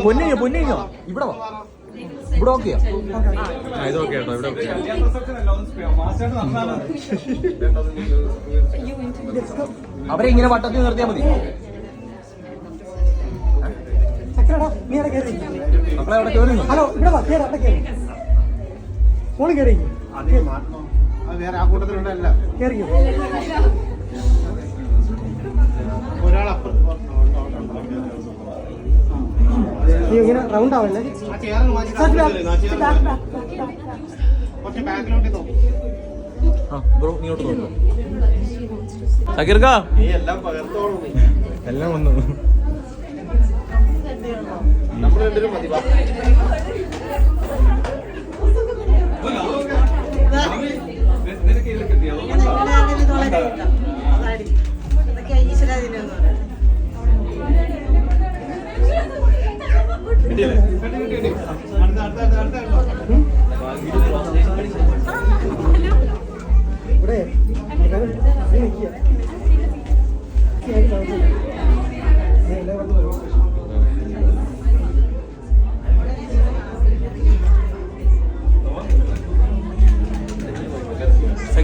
പൊന്നിഞ്ഞോ പൊന്നിഞ്ഞോ ഇവിടെ വാ. ഇവിടെ ഓക്കെയാ? ആ ഇത് ഓക്കെ കേട്ടോ ഇവിടെ ഓക്കെ അവരെ ഇങ്ങനെ വട്ടത്തിൽ നിർത്തിയാൽ മതി. ഒരാളപ്പുറത്ത് അവിടെ കയറി ഹലോ ഇവിടെ വാ കയറി അവിടെ കയറി മോൾ കയറി വേറെ ആ കൂട്ടത്തിലുണ്ടല്ല കയറിയോ ഒരാൾ അപ്പുറത്ത് നീ ഇങ്ങനെ റൗണ്ട് ആവല്ലേ? ബ്രോ ഇങ്ങോട്ട് നോക്കൂ. സക്കീർക്ക? എല്ലാം പകർത്തോളൂ. നീ എല്ലാം വന്നു. നമ്മൾ രണ്ടുപേരും ഇവിടെ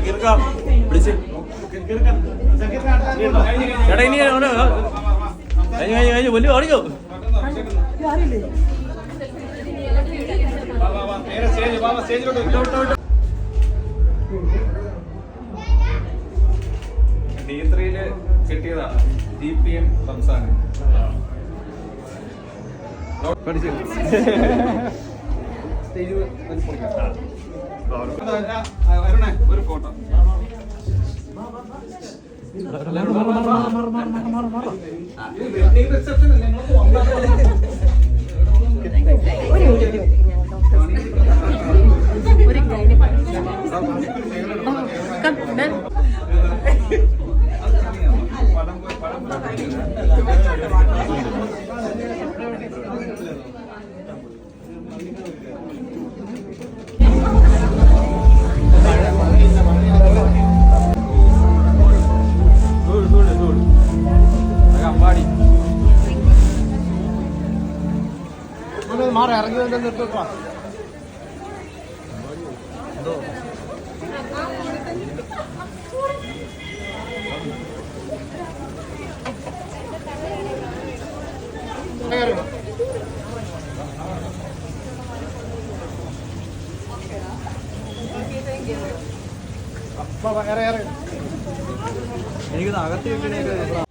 നിൽക്കുക വിളിച്ച് കഴിഞ്ഞു കഴിഞ്ഞു വലിയ ഓടിക്കോ ഡി ത്രീയിൽ കിട്ടിയതാണ് ജി പി എം സംസ്ഥാനം വരണേ ഒരു ഫോട്ടോ. റിസപ്ഷൻ നിങ്ങൾക്ക് മാറി ഇറങ്ങി വന്ന് നിർത്തിട്ടോ എനിക്ക് അകത്ത് വെക്കണേ